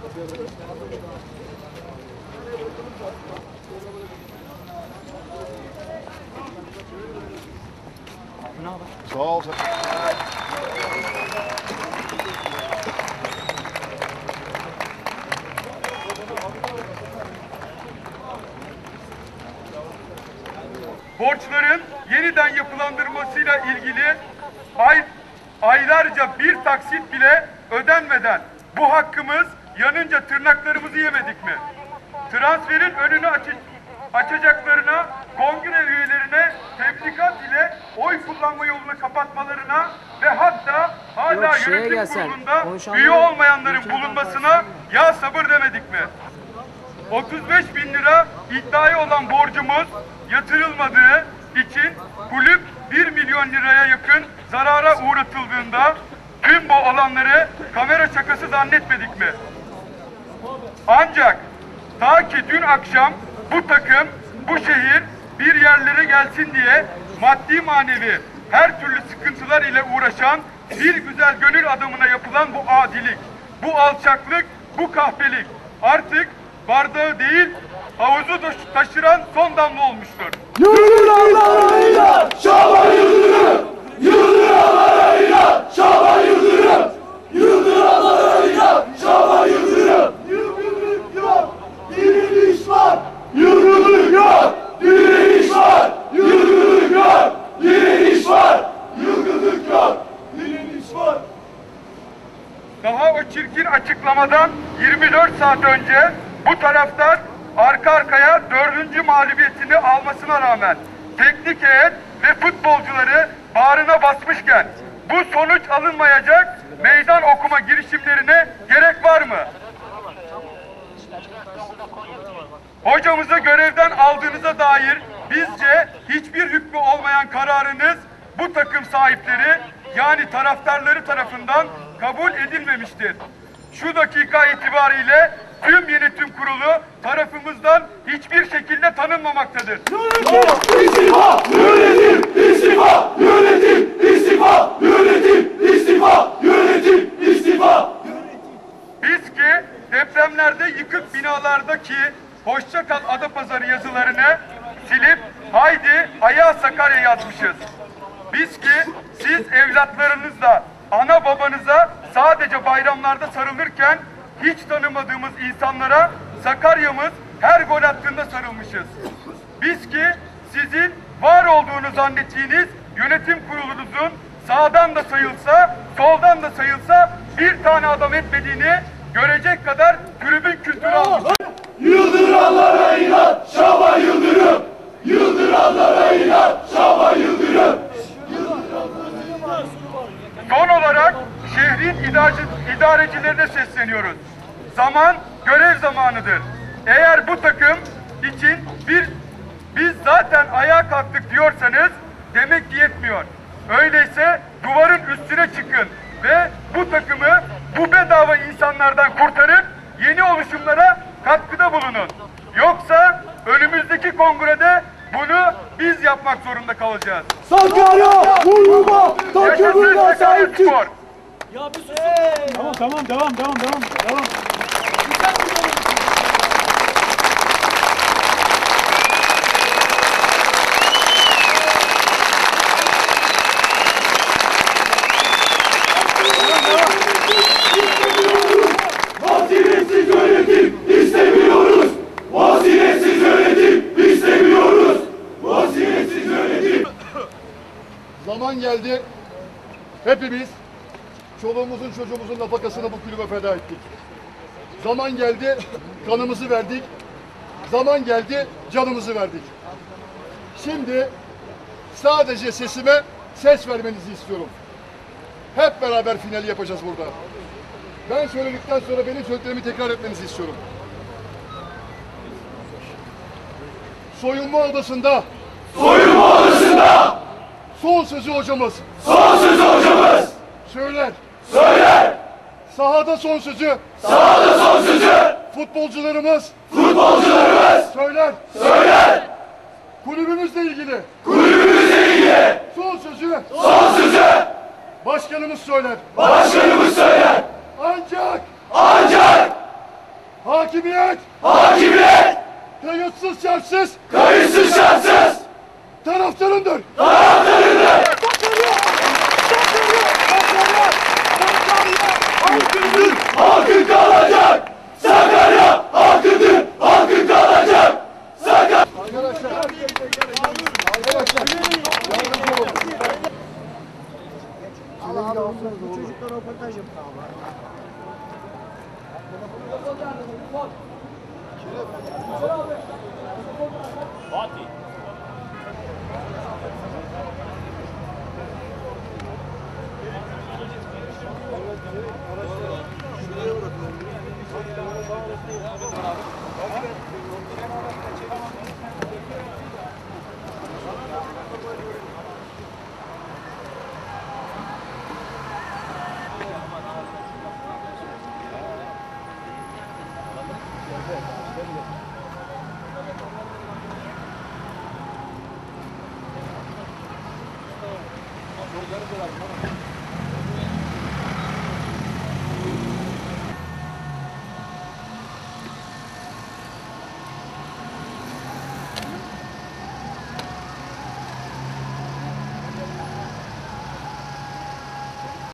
Sağ borçların yeniden yapılandırmasıyla ilgili ay, aylarca bir taksit bile ödenmeden bu hakkımız yanınca tırnaklarımızı yemedik mi? Transferin önünü açı, açacaklarına, kongre üyelerine tebligat ile oy kullanma yolunu kapatmalarına ve hatta hala Yok, yönetim gelsen, kurulunda üye olmayanların bulunmasına ya sabır demedik mi? 35 bin lira iddiaya olan borcumuz yatırılmadığı için kulüp 1 milyon liraya yakın zarara uğratıldığında tüm bu olanları kamera şakası zannetmedik mi? Ancak ta ki dün akşam bu takım, bu şehir bir yerlere gelsin diye maddi manevi her türlü sıkıntılar ile uğraşan bir güzel gönül adamına yapılan bu adilik, bu alçaklık, bu kahpelik artık bardağı değil havuzu taş- taşıran son damla olmuştur. Şaban Yıldırım! Yıldıranlarıyla Şaban Yıldırım! Yıldıranlarıyla Şaban Yıldırım! Yıldırım yok! Diriliş var! Yıldırım yok! Diriliş var! Yıldırım yok! Diriliş var! Yıldırım yok! Diriliş var! Daha o açıklamadan 24 saat önce bu taraftar arka arkaya dördüncü mağlubiyetini almasına rağmen teknik heyet ve futbolcuları bağrına basmışken bu sonuç alınmayacak meydan okuma girişimlerine gerek var mı? Hocamızı görevden aldığınıza dair bizce hiçbir hükmü olmayan kararınız bu takım sahipleri yani taraftarları tarafından kabul edilmemiştir. Şu dakika itibariyle tüm yönetim kurulu tarafımızdan hiçbir şekilde tanınmamaktadır. İstifa! Yönetim! İstifa! Yönetim! İstifa! Yönetim! İstifa! Yönetim! İstifa! Biz ki depremlerde yıkık binalardaki Hoşça kal Adapazarı yazılarını silip haydi ayağa Sakarya yazmışız. Biz ki siz evlatlarınızla ana babanıza sadece bayramlarda sarılırken hiç tanımadığımız insanlara Sakarya'mız her gol attığında sarılmışız. Biz ki sizin var olduğunu zannettiğiniz yönetim kurulunuzun sağdan da sayılsa, soldan da sayılsa bir tane adam etmediğini görecek kadar tribün kültürü idarecilerine sesleniyoruz. Zaman görev zamanıdır. Eğer bu takım için bir biz zaten ayağa kalktık diyorsanız demek ki yetmiyor. Öyleyse duvarın üstüne çıkın ve bu takımı bu bedava insanlardan kurtarıp yeni oluşumlara katkıda bulunun. Yoksa önümüzdeki kongrede bunu biz yapmak zorunda kalacağız. Sakarya! Yaşasın Takımına sahip çık! Sakaryaspor! Tamam tamam devam devam devam devam. Vaziyetsiz yönetim istemiyoruz! Vaziyetsiz yönetim istemiyoruz! Vaziyetsiz yönetim! Zaman geldi. Hepimiz çoluğumuzun çocuğumuzun nafakasını bu kulübe feda ettik. Zaman geldi. Kanımızı verdik. Zaman geldi. Canımızı verdik. Şimdi sadece sesime ses vermenizi istiyorum. Hep beraber finali yapacağız burada. Ben söyledikten sonra benim söylediklerimi tekrar etmenizi istiyorum. Soyunma odasında Soyunma odasında son sözü hocamız son sözü hocamız söyler. Söyler! Sahada son sözü Sahada son sözü futbolcularımız futbolcularımız söyler. söyler! Kulübümüzle ilgili Kulübümüzle ilgili son sözü son sözü başkanımız söyler. başkanımız söyler! Ancak Ancak Hakimiyet Hakimiyet. kayıtsız şartsız Kayıtsız şartsız. taraftarındır. Halkımızın halkı kalacak. Sakarya halkıdır, halkı kalacak. Sakarya. Arkadaşlar. Arkadaşlar. Allah Allah. Çocuklar röportaj yaptı abi. Fatih. Gracias.